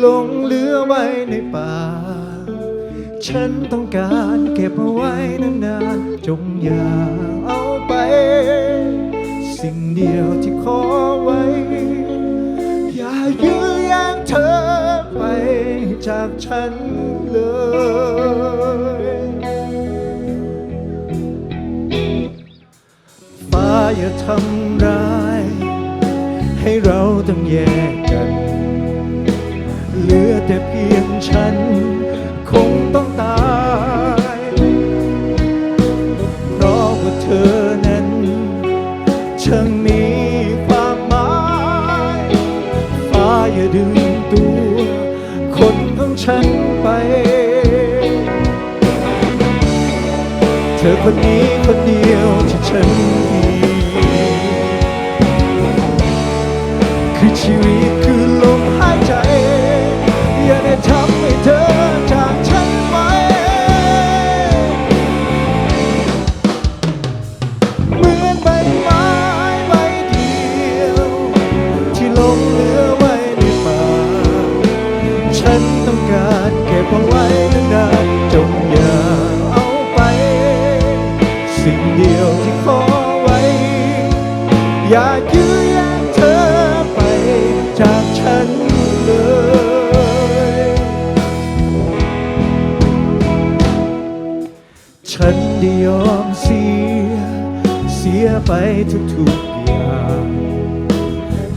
หลงเหลือไว้ในป่า ฉันต้องการเก็บเอาไว้นานๆ จงอย่าเอาไป สิ่งเดียวที่ขอไว้ อย่ายื้อแย่งเธอไปจากฉันเลยฟ้าอย่าทำร้าย ให้เราต้องแยก แต่เพียงฉัน คงต้องตาย เพราะว่าเธอนั้นช่างมีความหมายฟ้าอย่าดึงตัว คนของฉันไป เธอคนนี้คนเดียวที่ฉันมีคือชีวิต อย่ายื้อแย่งเธอไปจากฉันเลย ฉันได้ยอมเสีย เสียไปทุกๆอย่าง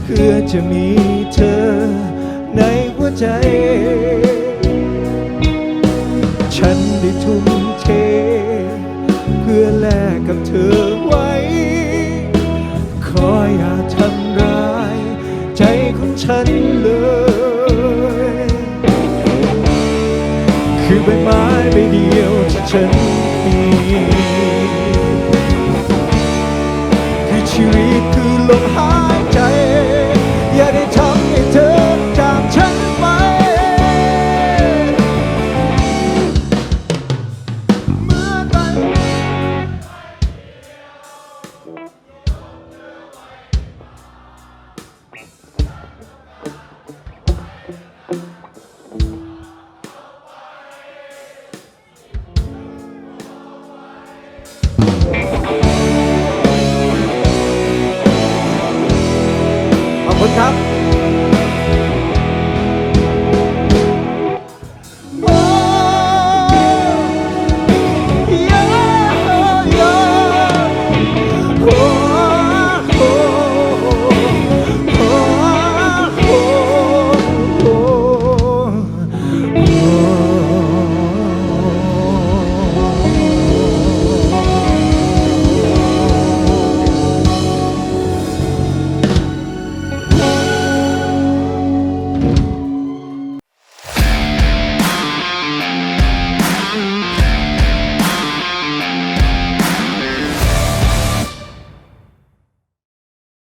เพื่อจะมีเธอในหัวใจ คือใบไม้ใบเดียวที่ฉันมี